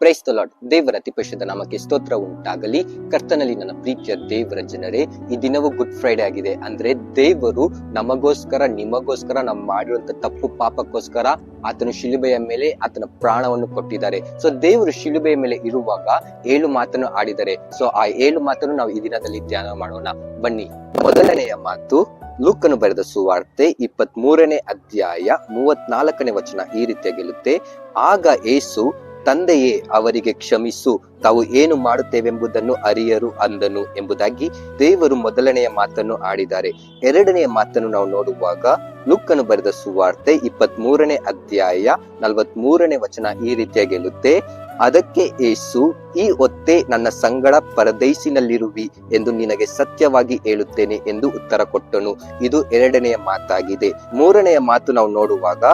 Praise the lord ದೇವರ ಅತಿ ಪರಿಶುದ್ಧ ನಾಮಕ್ಕೆ ಸ್ತೋತ್ರ ಉಂಟಾಗಲಿ. ಕರ್ತನಲ್ಲಿ ನನ್ನ ಪ್ರೀತಿಯ ದೇವರ ಜನರೇ, ಈ ದಿನವೂ ಗುಡ್ ಫ್ರೈಡೇ ಆಗಿದೆ. ಅಂದ್ರೆ ದೇವರು ನಮಗೋಸ್ಕರ, ನಿಮಗೋಸ್ಕರ ನಮ್ಮ ಮಾಡಿರುವಂತ ತಪ್ಪು ಪಾಪಕ್ಕೋಸ್ಕರ ಆತನು ಶಿಲುಬೆಯ ಮೇಲೆ ಆತನ ಪ್ರಾಣವನ್ನು ಕೊಟ್ಟಿದ್ದಾರೆ. ಸೊ ದೇವರು ಶಿಲುಬೆಯ ಮೇಲೆ ಇರುವಾಗ ಏಳು ಮಾತನ್ನು ಆಡಿದರೆ. ಸೊ ಆ ಏಳು ಮಾತನ್ನು ನಾವು ಈ ದಿನದಲ್ಲಿ ಧ್ಯಾನ ಮಾಡೋಣ. ಬನ್ನಿ. ಮೊದಲನೆಯ ಮಾತು ಲೂಕನು ಬರೆದ ಸುವಾರ್ತೆ ಇಪ್ಪತ್ತ್ ಮೂರನೇ ಅಧ್ಯಾಯ ಮೂವತ್ನಾಲ್ಕನೇ ವಚನ ಈ ರೀತಿಯಾಗಿರುತ್ತೆ ಆಗ ಏಸು ತಂದೆಯೇ ಅವರಿಗೆ ಕ್ಷಮಿಸು. ತಾವು ಏನು ಮಾಡುತ್ತೇವೆಂಬುದನ್ನು ಅರಿಯರು ಅಂದನು ಎಂಬುದಾಗಿ ದೇವರು ಮೊದಲನೆಯ ಮಾತನ್ನು ಆಡಿದ್ದಾರೆ. ಎರಡನೆಯ ಮಾತನ್ನು ನಾವು ನೋಡುವಾಗ ಲುಕ್ಕನ್ನು ಬರೆದ ಸುವಾರ್ತೆ ಇಪ್ಪತ್ತ್ ಮೂರನೇ ಅಧ್ಯಾಯ ನಲವತ್ ಮೂರನೇ ವಚನ ಈ ರೀತಿಯಾಗಿ ಹೇಳುತ್ತೆ, ಅದಕ್ಕೆ ಏಸು, ಈ ಒತ್ತೆ ನನ್ನ ಸಂಗಡ ಪರದೈಸಿನಲ್ಲಿರುವಿ ಎಂದು ನಿನಗೆ ಸತ್ಯವಾಗಿ ಹೇಳುತ್ತೇನೆ ಎಂದು ಉತ್ತರ ಕೊಟ್ಟನು. ಇದು ಎರಡನೆಯ ಮಾತಾಗಿದೆ. ಮೂರನೆಯ ಮಾತು ನಾವು ನೋಡುವಾಗ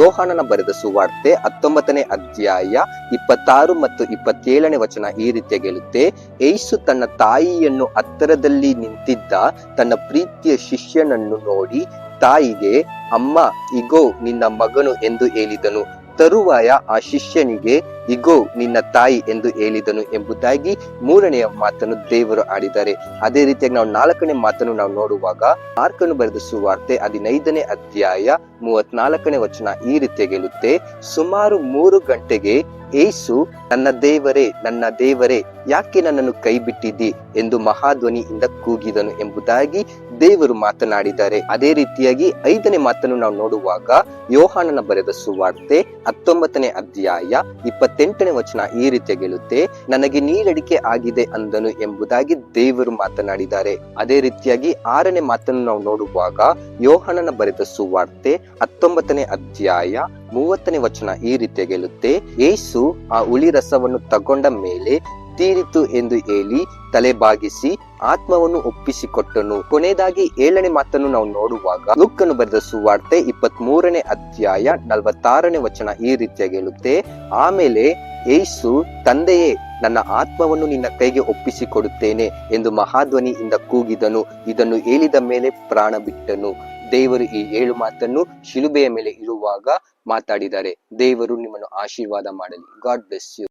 ಯೋಹಾನನ ಬರೆದ ಸುವಾರ್ತೆ ಹತ್ತೊಂಬತ್ತನೇ ಅಧ್ಯಾಯ ಇಪ್ಪತ್ತಾರು ಮತ್ತು ಇಪ್ಪತ್ತೇಳನೇ ವಚನ ಈ ರೀತಿಯಾಗಿ ಹೇಳುತ್ತೆ, ಏಸು ತನ್ನ ತಾಯಿಯನ್ನು ಹತ್ತರದಲ್ಲಿ ನಿಂತಿದ್ದ ತನ್ನ ಪ್ರೀತಿಯ ಶಿಷ್ಯನನ್ನು ನೋಡಿ, ತಾಯಿಗೆ, ಅಮ್ಮ, ಇಗೋ, ನಿನ್ನ ಮಗನು ಎಂದು ಹೇಳಿದನು. ತರುವಾಯ ಆ ಶಿಷ್ಯನಿಗೆ, ಇಗೋ, ನಿನ್ನ ತಾಯಿ ಎಂದು ಹೇಳಿದನು ಎಂಬುದಾಗಿ ಮೂರನೆಯ ಮಾತನ್ನು ದೇವರು ಆಡಿದ್ದಾರೆ ಅದೇ ರೀತಿಯಾಗಿ ನಾವು ನಾಲ್ಕನೇ ಮಾತನ್ನು ನಾವು ನೋಡುವಾಗ ಮಾರ್ಕನು ಬರೆದ ಸುವಾರ್ತೆ ಹದಿನೈದನೇ ಅಧ್ಯಾಯ ಮೂವತ್ನಾಲ್ಕನೇ ವಚನ ಈ ರೀತಿಯಾಗಿ ಹೇಳುತ್ತೆ, ಸುಮಾರು ಮೂರು ಗಂಟೆಗೆ ಏಸು ನನ್ನ ದೇವರೇ ನನ್ನ ದೇವರೇ. ಯಾಕೆ ನನ್ನನ್ನು ಕೈ ಬಿಟ್ಟಿದ್ದಿ ಎಂದು ಮಹಾಧ್ವನಿಯಿಂದ ಕೂಗಿದನು ಎಂಬುದಾಗಿ ದೇವರು ಮಾತನಾಡಿದ್ದಾರೆ. ಅದೇ ರೀತಿಯಾಗಿ ಐದನೇ ಮಾತನ್ನು ನಾವು ನೋಡುವಾಗ ಯೋಹಾನನ ಬರೆದ ಸುವಾರ್ತೆ ಹತ್ತೊಂಬತ್ತನೇ ಅಧ್ಯಾಯ ಇಪ್ಪತ್ತೆಂಟನೇ ವಚನ ಈ ರೀತಿ ಹೇಳುತ್ತೆ, ನನಗೆ ನೀರಡಿಕೆ ಆಗಿದೆ ಅಂದನು ಎಂಬುದಾಗಿ ದೇವರು ಮಾತನಾಡಿದ್ದಾರೆ. ಅದೇ ರೀತಿಯಾಗಿ ಆರನೇ ಮಾತನ್ನು ನಾವು ನೋಡುವಾಗ ಯೋಹಾನನ ಬರೆದ ಸುವಾರ್ತೆ ಹತ್ತೊಂಬತ್ತನೇ ಅಧ್ಯಾಯ ಮೂವತ್ತನೇ ವಚನ ಈ ರೀತಿ ಹೇಳುತ್ತೆ ಏಸು ಆ ಹುಳಿ ರಸವನ್ನು ತಗೊಂಡ ಮೇಲೆ ತೀರಿತು ಎಂದು ಹೇಳಿ ತಲೆ ಬಾಗಿಸಿ ಆತ್ಮವನ್ನು ಒಪ್ಪಿಸಿಕೊಟ್ಟನು. ಕೊನೆಯದಾಗಿ ಏಳನೇ ಮಾತನ್ನು ನಾವು ನೋಡುವಾಗ ಲುಕ್ಕನ್ನು ಬರೆದ ಸುವಾರ್ತೆ ಇಪ್ಪತ್ತ್ ಮೂರನೇ ಅಧ್ಯಾಯ ನಲವತ್ತಾರನೇ ವಚನ ಈ ರೀತಿಯಾಗಿ ಹೇಳುತ್ತೆ, ಆಮೇಲೆ ಏಸು ತಂದೆಯೇ, ನನ್ನ ಆತ್ಮವನ್ನು ನಿನ್ನ ಕೈಗೆ ಒಪ್ಪಿಸಿಕೊಡುತ್ತೇನೆ ಎಂದು ಮಹಾಧ್ವನಿಯಿಂದ ಕೂಗಿದನು. ಇದನ್ನು ಹೇಳಿದ ಮೇಲೆ ಪ್ರಾಣ ಬಿಟ್ಟನು. ದೇವರು ಈ ಏಳು ಮಾತನ್ನು ಶಿಲುಬೆಯ ಮೇಲೆ ಇರುವಾಗ ಮಾತಾಡಿದ್ದಾರೆ. ದೇವರು ನಿಮ್ಮನ್ನು ಆಶೀರ್ವಾದ ಮಾಡಲಿ. God bless you.